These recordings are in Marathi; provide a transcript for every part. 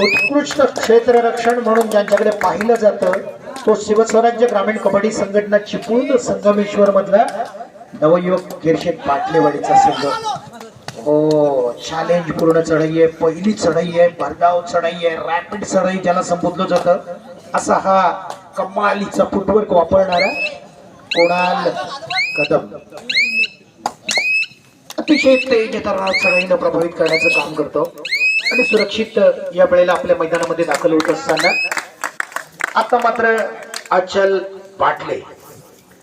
उत्कृष्ट क्षेत्ररक्षण म्हणून ज्यांच्याकडे पाहिलं जातं तो शिवस्वराज्य ग्रामीण कबड्डी संघटना चिपळूण संगमेश्वर मधला नवयुवक गिरशेत पाटलेवाडीचा संघ. हो चॅलेंज पूर्ण चढाई आहे पहिली चढाई आहे भरधाव चढाई आहे रॅपिड चढाई ज्याला संबोधलं जातं असा हा कमालीचा फुटवर्क वापरणारा कोणाल कदम. अतिशय तेज तरार चढाईनं प्रभावित करण्याचं काम करतो. आणि सुरक्षित या वेळेला आपल्या मैदानामध्ये दाखल होत असताना आता मात्र अचल पाटले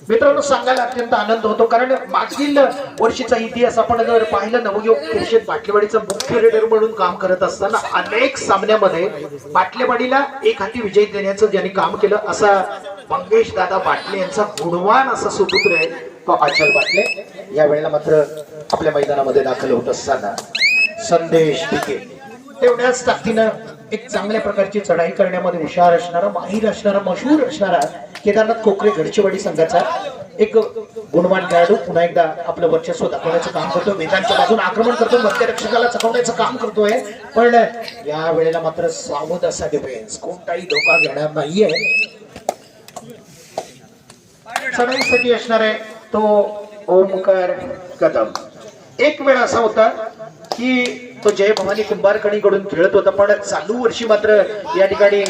मित्रांनो सांगायला अत्यंत आनंद होतो कारण मागील वर्षीचा इतिहास आपण जर पाहिलं नवयोग कृषी बाटलेवाडीचा मुख्य रेडर म्हणून काम करत असताना अनेक सामन्यामध्ये बाटलेवाडीला एक हाती विजय देण्याचं ज्यांनी काम केलं असा मंगेश दादा बाटले यांचा गुणवान असा सुपुत्र आहे तो अचल बाटले. या वेळेला मात्र आपल्या मैदानामध्ये दाखल होत असताना संदेश पिके तेवढ्याच ताकदीनं एक चांगल्या प्रकारची चढाई करण्यामध्ये हुशार असणारा माहीर असणारा मशहूर असणारा केदारनाथ कोकरे घडचेवाडी संघाचा एक गुणवान खेळाडू. पुन्हा एकदा आपलं वर्चस्व दाखवण्याचं काम करतो वेदांच्या बाजून आक्रमण करतो मध्यरक्षकाला चकवण्याचं काम करतोय. पण या वेळेला मात्र सावध असा डिफेन्स कोणताही धोका घेणार नाहीये. चढाईसाठी असणार आहे तो ओमकार कदम. एक वेळ असा होता की तो जय भवानी कुंभारकणीकडून खेळत होता पण चालू वर्षी मात्र या ठिकाणी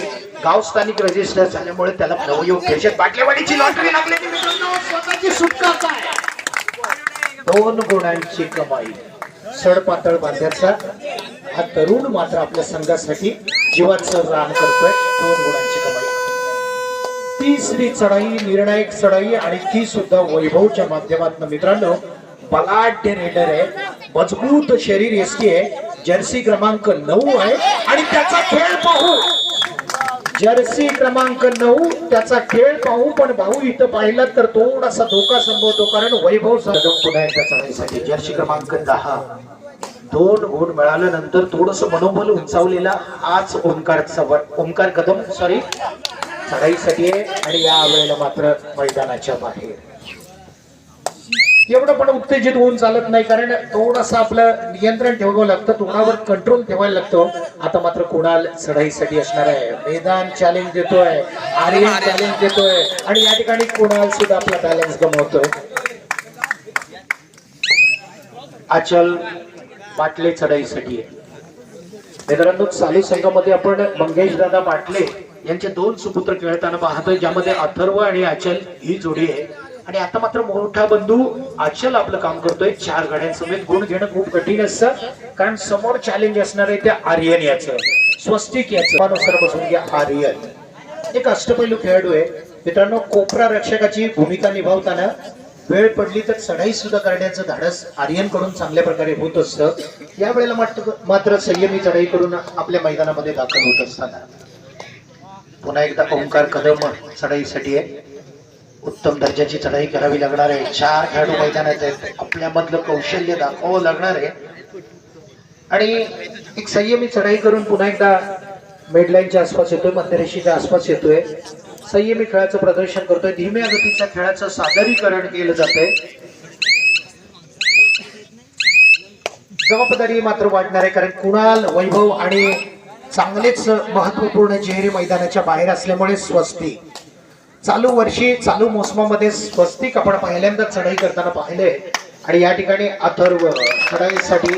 गाव स्थानिक रजिस्टर झाल्यामुळे त्याला नवयोग खेळशात बाटलेवाडीची लॉटरी लागलेली मित्रांनो स्वतःची दोन गुणांची कमाई. सडपातळ बांध्याचा हा तरुण मात्र आपल्या संघासाठी जीवाचं रान करतोय. दोन गुणांची कमाई. तिसरी चढाई निर्णायक चढाई आणि ती सुद्धा वैभवच्या माध्यमातून मित्रांनो बलाढ्य रेडर आहे. मजबूत शरीर एसटी आहे. जर्सी क्रमांक नऊ आहे. आणि त्याचा खेळ पाहू. जर्सी क्रमांक नऊ त्याचा खेळ पाहू. पण भाऊ इथं पाहिलं तर थोडासा धोका संभवतो. कारण वैभव सदम पुन्हा एकदा चढाईसाठी जर्सी क्रमांक दहा. दोन गुण मिळाल्यानंतर थोडस मनोबल उंचावलेला आज ओंकारचा ओंकार कदम सॉरी चढाईसाठी आहे. आणि या वेळेला मात्र मैदानाच्या बाहेर. एवढं पण उत्तेजित होऊन चालत नाही कारण थोडंसं आपलं नियंत्रण ठेवावं लागतं तोंडावर कंट्रोल ठेवायला लागतो. आता मात्र कुणाल चढाईसाठी असणार आहे. मैदान चॅलेंज देतोय आर्यन चॅलेंज देतोय. आणि या ठिकाणी कुणाल सुद्धा आपला बॅलन्स गमावतोय. अचल पाटले चढाईसाठी. मित्रांनो चालू संघामध्ये आपण मंगेश दादा पाटले यांचे दोन सुपुत्र खेळताना पाहतोय ज्यामध्ये अथर्व आणि अचल ही जोडी आहे. आणि आता मात्र मोठा बंधू अचल आपलं काम करतोय. चार गाड्यांसमेत गुण घेणं खूप कठीण असतं. कारण समोर चॅलेंज असणार आहे त्या आर्यन याचं. स्वस्तिक याचं. बसून घ्या आर्यन. एक अष्टपैलू खेळाडू आहे. मित्रांनो कोपरा रक्षकाची भूमिका निभावताना वेळ पडली तर चढाई सुद्धा करण्याचं धाडस आर्यनकडून चांगल्या प्रकारे होत असतं. या वेळेला मात्र मात्र संयमी चढाई करून आपल्या मैदानामध्ये दाखल होत असताना. पुन्हा एकदा ओंकार कदम चढाईसाठी आहे. उत्तम दर्जाची चढाई करावी लागणार आहे. चार खेळाडू मैदानात आहेत. आपल्यामधलं कौशल्य दाखवावं लागणार आहे. आणि एक संयमी चढाई करून पुन्हा एकदा मेडलाईनच्या आसपास येतोय मध्यरेषीच्या आसपास येतोय. संयमी खेळाचं प्रदर्शन करतोय. धीम्या गतीच्या खेळाचं सादरीकरण केलं जातंय. जबाबदारी मात्र वाढणार आहे कारण कुणाल वैभव आणि चांगलेच महत्त्वपूर्ण चेहरे मैदानाच्या बाहेर असल्यामुळे स्वस्ती. चालू वर्षी चालू मोसमामध्ये स्वस्तिक आपण पहिल्यांदा चढाई करताना पाहिले. आणि या ठिकाणी अथर्व चढाईसाठी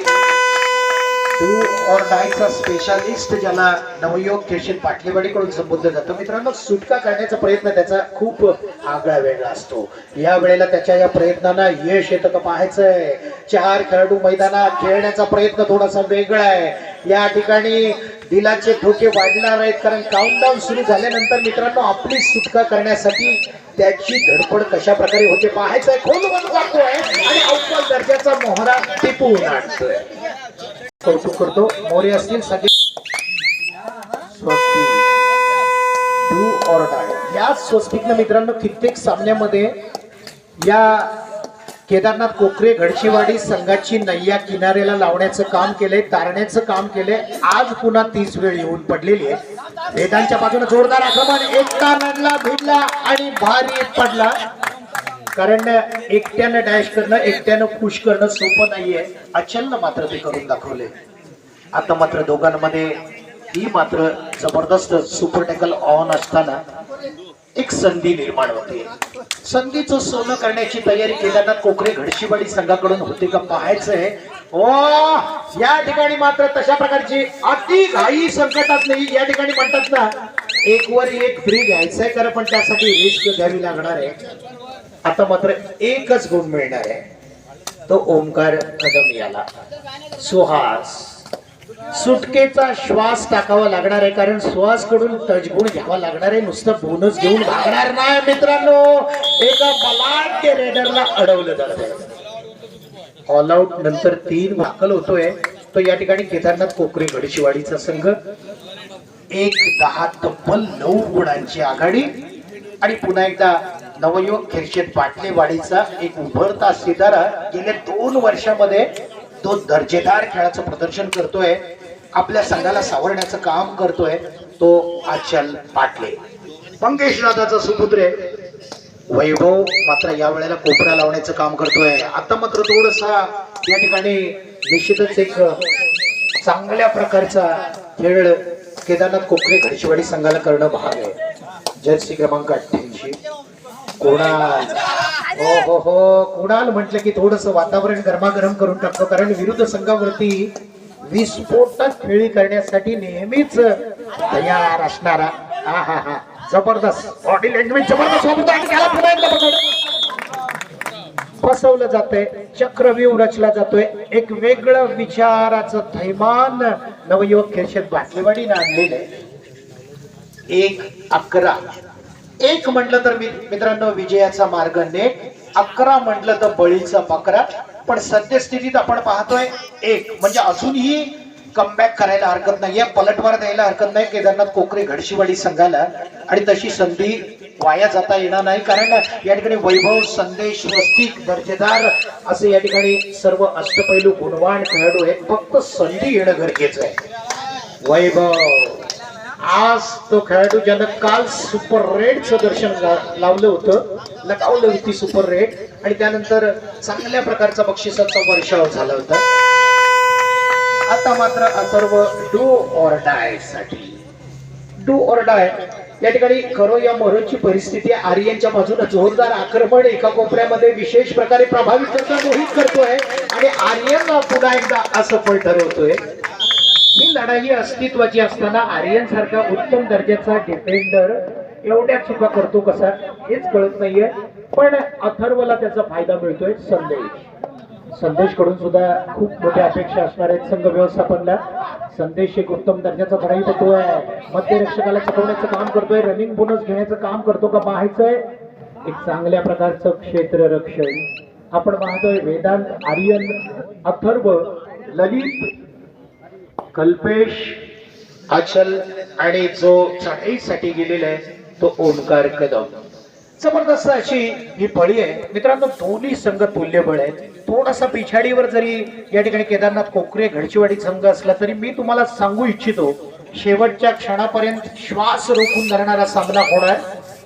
डू और डायचा स्पेशालिस्ट ज्याला नवयोग केशील पाटलेवाडीकडून संबोधलं जातं. मित्रांनो सुटका करण्याचा प्रयत्न त्याचा खूप आगळा वेगळा असतो. या वेळेला त्याच्या या प्रयत्नांना यश येतं का पाहायचंय. चार खेळाडू मैदानात खेळण्याचा प्रयत्न थोडासा वेगळा आहे. या ठिकाणी दिलाचे ठोके वाढणार आहेत कारण काउंटडाऊन सुरू झाल्यानंतर मित्रांनो आपली सुटका करण्यासाठी त्याची धडपड कशा प्रकारे होते पाहायचंय. खोलवर जातोय आणि अव्वल दर्जाचा मोहरा टिपून आणतोय. कौतुक करतो. मोरे असतील सगळे स्वस्तिक. ऑर या स्वस्तिकनं मित्रांनो कित्येक सामन्यामध्ये या केदारनाथ कोकरे घडशीवाडी संघाची नय्या किनाऱ्याला लावण्याचं काम केलंय तारण्याचं काम केलंय. आज पुन्हा तीस वेळ येऊन पडलेली आहे. वेदांच्या बाजूने जोरदार आक्रमण एकटा नडला भिडला आणि भारी पडला. कारण एकट्यानं डॅश करणं एकट्यानं खुश करणं सोपं नाहीये. अचलनं मात्र ते करून दाखवले आता मात्र दोघांमध्ये ही मात्र जबरदस्त सुपर टॅकल ऑन असताना एक संधी निर्माण होते. संधीचं सोनं करण्याची तयारी केल्यानं कोकरे घडशीवाडी संघाकडून होते का पाहायचंय? ओ या ठिकाणी मात्र तशा प्रकारची अति घाई संकटात नाही या ठिकाणी म्हणतात ना एक वर एक फ्री घ्यायचंय खरं पण त्यासाठी रिस्क घ्यावी लागणार आहे. आता मात्र एकच गुण मिळणार आहे. तो ओंकार कदम याला. सुहास. सुटकेचा श्वास टाकावा लागणार आहे कारण श्वासकडून तजगुण घ्यावा लागणार आहे. नुसतं बोनस घेऊन भागणार नाही मित्रांनो. एका बलाढ्य रेडरला अडवलं जात ऑल आउट नंतर तीन वाकल होतोय. तो या ठिकाणी केदारनाथ कोकरे गडशिवाडीचा संघ. एक दहा तब्बल नऊ गुणांची आघाडी. आणि पुन्हा एकदा नवयुवक खिरशेत पाटलेवाडीचा एक उभरता सितारा गेल्या दोन वर्षामध्ये तो दर्जेदार खेळाचं प्रदर्शन करतोय आपल्या संघाला सावरण्याचं काम करतोय तो आचल पाटले. मंगेश दादाचा सुपुत्र. वैभव मात्र या वेळेला कोपरा लावण्याचं काम करतोय. आता मात्र थोडसा या ठिकाणी निश्चितच एक चांगल्या प्रकारचा खेळ केदारनाथ कोपरे घडशीवाडी संघाला करणं भाग आहे. जर्सी क्रमांक अठ्ठ्याऐंशी. कोणा हो हो हो. कुणाल म्हटलं की थोडस वातावरण गरमागरम करून टाकतो कारण विरुद्ध संघावरती विस्फोटक खेळी करण्यासाठी नेहमीच तयार असणारा हा हा हा. जबरदस्त. बॉडी लँग्वेज जबरदस्त फसवलं जातंय. चक्रव्यूह रचला जातोय. एक वेगळं विचाराचं थैमान नवयुवक खेळशेत बाटलेवाडीनं आणलेलं आहे. एक अकरा. एक म्हटलं तर मी- मित्रांनो विजयाचा मार्ग नेट अकरा म्हटलं तर बळीचा बकरा. पण सद्यस्थितीत आपण पाहतोय एक म्हणजे अजूनही कमबॅक करायला हरकत नाहीये पलटवार द्यायला हरकत नाही केदारनाथ कोकरे घडशीवाडी संघाला. आणि तशी संधी वाया जाता येणार नाही कारण या ठिकाणी वैभव संदेश स्वस्तिक दर्जेदार असे या ठिकाणी सर्व अष्टपैलू गुणवान खेळाडू आहेत. फक्त संधी येणं गरजेचं आहे. वैभव. आज तो खेळाडू ज्यानं काल सुपर रेडचं दर्शन ला- लावलं होतं लगावलं होती सुपर रेड आणि त्यानंतर चांगल्या प्रकारचा बक्षिसाचा वर्षाव झाला होता. आता मात्र अथर्व डू ऑर डायसाठी. डू ऑर डाय या ठिकाणी खरो या मरोची परिस्थिती आर्यनच्या बाजूने जोरदार आक्रमण एका कोपऱ्यामध्ये विशेष प्रकारे प्रभावित करता मोहित करतोय आणि आर्यन पुन्हा एकदा असफल ठरवतोय. ही लढाई अस्तित्वाची असताना आर्यन सारखा उत्तम दर्जाचा डिफेंडर एवढ्या चुका करतो कसा हेच कळत नाहीये. पण अथर्वला त्याचा फायदा मिळतोय संदेश. संदेशकडून सुद्धा खूप मोठ्या अपेक्षा असणार आहेत संघ व्यवस्थापनला. संदेश एक उत्तम दर्जाचा धडाई आहे. मध्यरक्षकाला चकवण्याचं काम करतोय रनिंग बोनस घेण्याचं काम करतो का पाहायचंय? एक चांगल्या प्रकारचं क्षेत्ररक्षण आपण पाहतोय वेदांत आर्यन अथर्व ललित कल्पेश अचल आणि जो चढाईसाठी गेलेला आहे तो ओंकार कदम. जबरदस्त अशी ही फळी आहे. मित्रांनो दोन्ही संघ तुल्यबळ आहेत. थोडासा पिछाडीवर जरी या ठिकाणी केदारनाथ कोकरे घडचीवाडी संघ असला तरी मी तुम्हाला सांगू इच्छितो शेवटच्या क्षणापर्यंत श्वास रोखून धरणारा सामना होणार.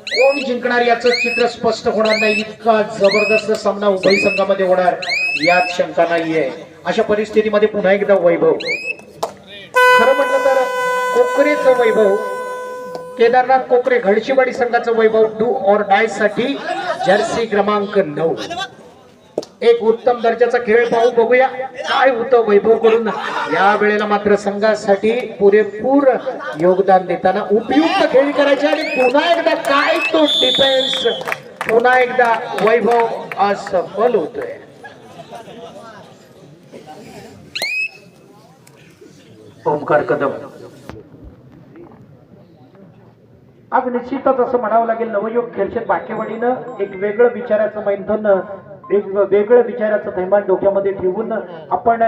कोण जिंकणार याचं चित्र स्पष्ट होणार नाही. इतका जबरदस्त सामना उभय संघामध्ये होणार. यात शंका नाहीये. अशा परिस्थितीमध्ये पुन्हा एकदा वैभव. खरं म्हटलं तर कोकरेचं वैभव केदारनाथ कोकरे घडशीवाडी संघाचं वैभव डू ऑर डायसाठी जर्सी क्रमांक नऊ. एक उत्तम दर्जाचा खेळ पाहू बघूया काय होतं वैभव करून या वेळेला मात्र संघासाठी पुरेपूर योगदान देताना उपयुक्त खेळी करायचे आणि पुन्हा एकदा काय तो डिफेन्स पुन्हा एकदा वैभव असफल होतोय. ओमकार कदम. आज निश्चितच असं म्हणावं लागेल नवयुग खेळशेत बाकेवाडीनं एक वेगळं विचाराचं मैंधन वेगळं विचाराचं थैमान डोक्यामध्ये ठेवून आपण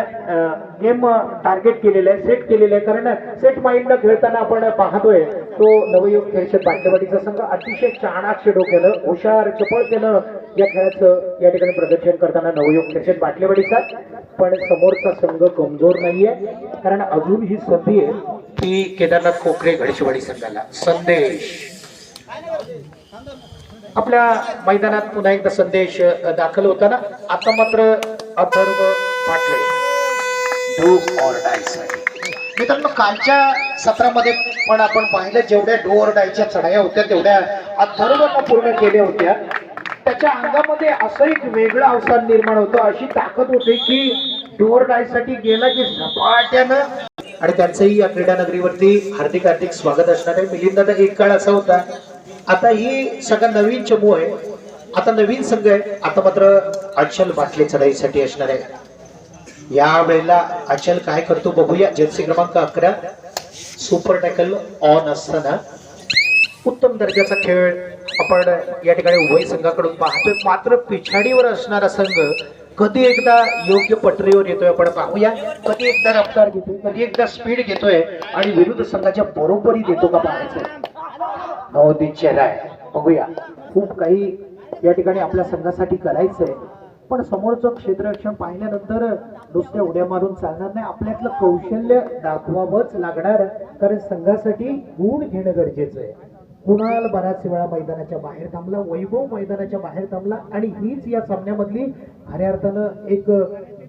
गेम टार्गेट केलेलं आहे सेट केलेलं आहे. कारण सेट माइंड खेळताना आपण पाहतोय तो नवयुग खेळशेत बाटलेवाडीचा संघ अतिशय चाणाक्ष डोक्यानं हुशार चपळतेनं या खेळाचं या ठिकाणी प्रदर्शन करताना नवयुग खेळशेत बाटलेवाडीचा पण समोरचा संघ कमजोर नाहीये. कारण अजून ही संधी आहे ती केदारनाथ कोकरे घडशिवाडी संघाला. संदेश. आपल्या मैदानात पुन्हा एकदा संदेश दाखल होताना आता मात्र अथर्व पाटले मित्रांनो कालच्या सत्रामध्ये पण आपण पाहिलं जेवढ्या डोअर डायच्या चढाया होत्या तेवढ्या अथर्व पूर्ण केल्या होत्या. त्याच्या अंगामध्ये असं एक वेगळं अवसान निर्माण होतं अशी ताकद होती की डोअर डायसाठी गेला की झपाट्यानं. आणि त्यांचंही या क्रीडा नगरीवरती हार्दिक हार्दिक स्वागत असणार आहे. मिलिंदा एक काळ असा होता आता ही सगळा नवीन चमू आहे. आता नवीन संघ आहे. आता मात्र अचल बाटली चढाईसाठी असणार आहे. या वेळेला अचल काय करतो बघूया. जर्सी क्रमांक अकरा. सुपर टॅकल ऑन असताना उत्तम दर्जाचा खेळ आपण या ठिकाणी उभय संघाकडून पाहतोय. मात्र पिछाडीवर असणारा संघ कधी एकदा योग्य पटरीवर येतोय आपण पाहूया. कधी एकदा रफ्तार घेतोय कधी एकदा स्पीड घेतोय आणि विरुद्ध संघाच्या बरोबरी देतो का पाहायचं? नवोदित चेहरा आहे. बघूया. खूप काही या ठिकाणी आपल्या संघासाठी करायचंय. पण समोरचं क्षेत्ररक्षण पाहिल्यानंतर नुसत्या उड्या मारून चालणार नाही. आपल्यातलं कौशल्य दाखवावंच लागणार कारण संघासाठी गुण घेणं गरजेचं आहे. कुणाल बऱ्याच वेळा मैदानाच्या बाहेर थांबला वैभव मैदानाच्या बाहेर थांबला आणि हीच या सामन्यामधली खऱ्या अर्थानं एक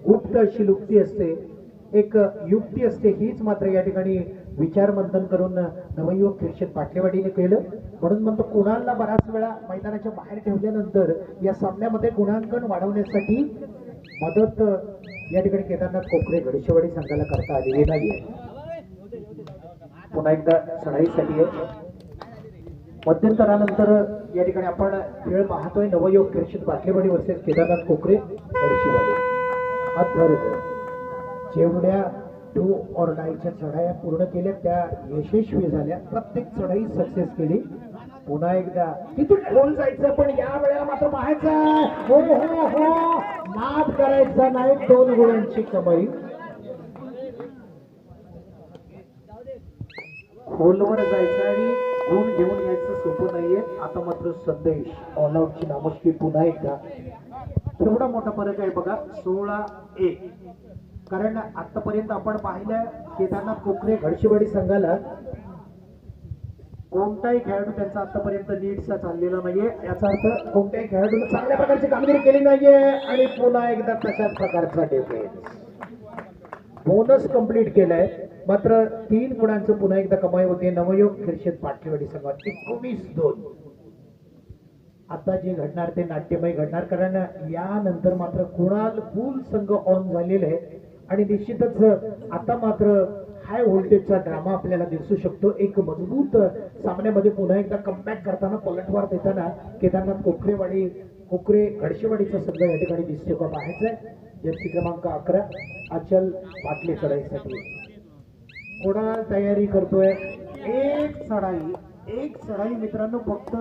गुप्त अशी लुप्ती असते. एक युक्ती असते हीच मात्र या ठिकाणी विचार मंथन करून नवयुवक ख्रिश्चन पाठेवाडीने केलं. म्हणून म्हणतो कुणालला बऱ्याच वेळा मैदानाच्या बाहेर ठेवल्यानंतर या सामन्यामध्ये गुणांकन वाढवण्यासाठी मदत या ठिकाणी केदारनाथ कोकरे गडशेवाडी संघाला करता आलेली नाहीये पुन्हा एकदा चढाईसाठी आहे. मध्यंतरानंतर या ठिकाणी आपण खेळ पाहतोय. नवयोग ख्रिश्चन पाठलेवाडी वर्सेस केदारनाथ कोकरे गडशेवाडी हा ठरतो जेवढ्या टू ऑर्डाईच्या चढाया पूर्ण केल्या त्या यशस्वी झाल्या. प्रत्येक चढाई सक्सेस केली. पुन्हा एकदा तिथून खोल जायचं पण या वेळेला मात्र पाहायचं हो हो हो. करायचा नाही दोन गुणांची कमाई. खोलवर जायचं आणि गुण घेऊन यायचं सोपं नाहीये. आता मात्र संदेश ऑल आउटची नामस्की पुन्हा एकदा. केवढा मोठा फरक आहे बघा सोळा एक. कारण आतापर्यंत आपण पाहिलं केदारनाथ कोकरे घडशीवाडी संघाला कोणताही खेळाडू त्यांचा आतापर्यंत नीटचा चाललेला नाहीये. याचा अर्थ कोणत्याही खेळाडू चांगल्या प्रकारची कामगिरी केली नाहीये आणि पुन्हा एकदा तशाच प्रकारचा डिफेन्स बोनस कंप्लीट केलाय. मात्र तीन गुणांचं पुन्हा एकदा कमाई होते. नवयोग खिरशेद पाठलेवाडी संघात एकोणीस दोन. आता जे घडणार ते नाट्यमय घडणार. कारण यानंतर मात्र कुणाल फुल संघ ऑन झालेले आहे. आणि निश्चितच आता मात्र हाय व्होल्टेजचा ड्रामा आपल्याला दिसू शकतो. एक मजबूत सामन्यामध्ये पुन्हा एकदा कमबॅक करताना पलटवार देताना केदारनाथ कोकरेवाडी कोकरे घडशेवाडीचा संघ या ठिकाणी दिसतो का पाहायचंय जर्सी क्रमांक अकरा अचल पाटले चढाईसाठी. कुणाल तयारी करतोय? एक चढाई एक चढाई मित्रांनो फक्त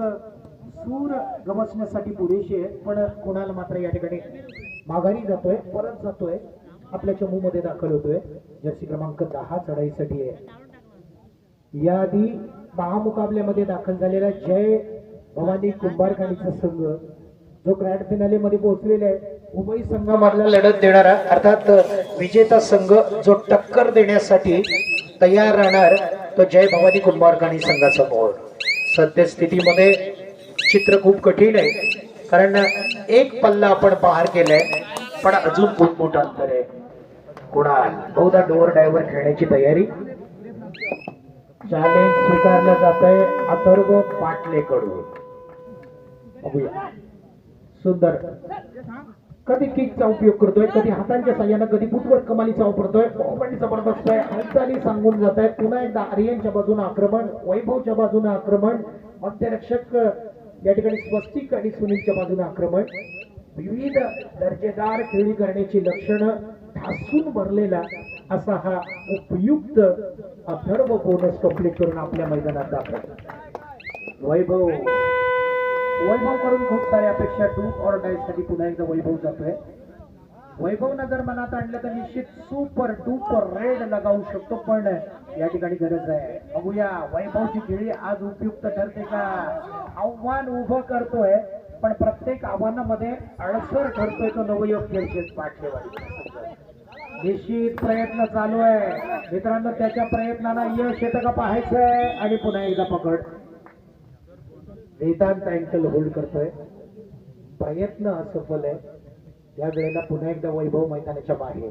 सूर गमसण्यासाठी पुरेशी आहे पण कोणाला मात्र या ठिकाणी माघारी जातोय परत जातोय. आपल्या चमूमध्ये दाखल होतोय. जर्सी क्रमांक दहा चढाईसाठी आहे. याआधी महामुकाबल्यामध्ये दाखल झालेला जय भवानी कुंभारखाणीचा संघ जो ग्रँड फिनाले मध्ये पोहोचलेला आहे. उभय संघामधला लढत देणारा अर्थात विजेता संघ जो टक्कर देण्यासाठी तयार राहणार तो जय भवानी कुंभारखाणी संघासमोर. सद्यस्थितीमध्ये चित्र खूप कठीण आहे कारण एक पल्ला आपण पार केलाय. पण अजून खूप मोठं अंतर आहे. कुणाल? बहुधा डोअर डायव्हर खेळण्याची तयारी. चॅलेंज स्वीकारलं जात आहे अथर्व पाटलेकडून. बघूया. सुंदर. कधी किकचा उपयोग करतोय? कधी हातांच्या साह्यानं कधी बुटवर कमालीचा वापरतोय पण जबरदस्त आहे. हालचाली सांगून जात आहे. पुन्हा एकदा आर्यनच्या बाजूने आक्रमण वैभवच्या बाजूने आक्रमण. मध्यरक्षक या ठिकाणी स्वस्तिक आणि सुनीलच्या बाजूने आक्रमण. विविध दर्जेदार खेळी करण्याची लक्षणं ढासून भरलेला असा हा उपयुक्त अथर्व बोनस कंप्लीट करून आपल्या मैदानात दाखल वैभव. वैभव करून खूप साऱ्या अपेक्षा टू ऑर डाईससाठी पुन्हा एकदा वैभव जातोय. वैभवनं जर मनात आणलं तर निश्चित सुपर डुपर रेड लगावू शकतो पण या ठिकाणी गरज आहे. बघूया वैभवची खेळी आज उपयुक्त ठरते का? आव्हान उभं करतोय. पण प्रत्येक आव्हानामध्ये अडसर ठरतोय तो नवयोग खेळचे पाठेवाडी निश्चित प्रयत्न चालू आहे. मित्रांनो त्याच्या प्रयत्नाला यश येतं का पाहायचंय आणि पुन्हा एकदा पकड. वेदांत अँकल होल्ड करतोय. प्रयत्न असफल आहे. या वेळेला पुन्हा एकदा वैभव मैदानाच्या बाहेर.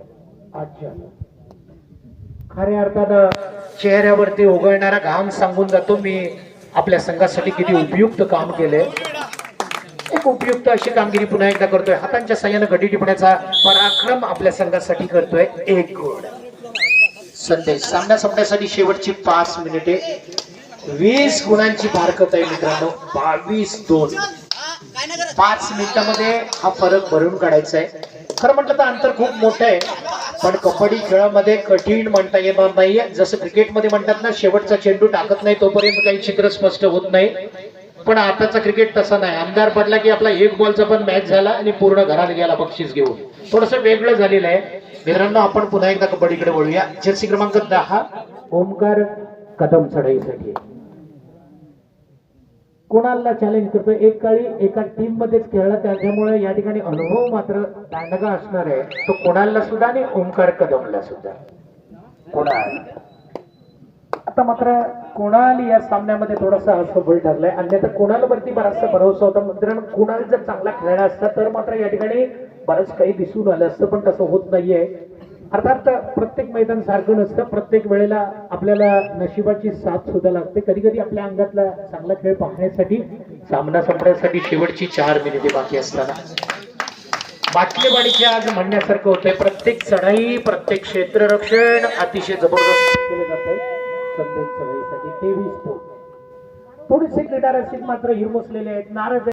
अच्छा खऱ्या अर्थानं चेहऱ्यावरती उगळणारा घाम सांगून जातो. मी आपल्या संघासाठी किती उपयुक्त काम केलंय. एक उपयुक्त अशी कामगिरी पुन्हा एकदा करतोय. हातांच्या सहाय्यानं घटी टिपण्याचा पराक्रम आपल्या संघासाठी करतोय एक गुण संदेश. सामना संपण्यासाठी शेवटची पाच मिनिटे. वीस गुणांची फारकत आहे मित्रांनो. बावीस दोन. पाच मिनिटामध्ये हा फरक भरून काढायचा आहे. खरं म्हटलं तर अंतर खूप मोठं आहे. पण कबड्डी खेळामध्ये कठीण म्हणता येणार नाहीये. जसं क्रिकेटमध्ये म्हणतात ना शेवटचा चेंडू टाकत नाही तोपर्यंत काही चित्र स्पष्ट होत नाही. पण आताचा क्रिकेट तसा नाही. अंधार पडला की आपला एक बॉलचा पण मॅच झाला आणि पूर्ण घरात गेला बक्षीस घेऊन. थोडस वेगळं झालेलं आहे. मित्रांनो आपण पुन्हा एकदा कबड्डीकडे वळूया. जर्सी क्रमांक दहा ओमकार कदम चढाईसाठी. कुणाला चॅलेंज करतो एक काळी एका टीम मध्येच खेळला त्याच्यामुळे या ठिकाणी अनुभव मात्र दांडगा असणार आहे. तो कोणाला सुद्धा आणि ओमकार कदमला सुद्धा. कोणाला? आता मात्र कुणाल या सामन्यामध्ये थोडासा असफल ठरलाय. अन्यथा कुणालवरती बराचसा भरोसा होता. मित्रांनो कुणाल जर चांगला खेळला असता तर मात्र या ठिकाणी बरंच काही दिसून आलं असतं पण तसं होत नाहीये. अर्थात प्रत्येक मैदान सारखं नसतं. प्रत्येक वेळेला आपल्याला नशिबाची साथ सुद्धा लागते. कधी कधी आपल्या अंगातला चांगला खेळ पाहण्यासाठी सामना संपण्यासाठी शेवटची चार मिनिटे बाकी असताना. बाटलेवाडीचे आज म्हणण्यासारखं होतंय प्रत्येक चढाई प्रत्येक क्षेत्ररक्षण अतिशय जबरदस्त केले आहे संदेश चढाईसाठी तेवीस फूट थोडेसे क्रीडा रसिक मात्र हिरमसलेले आहेत. नाराज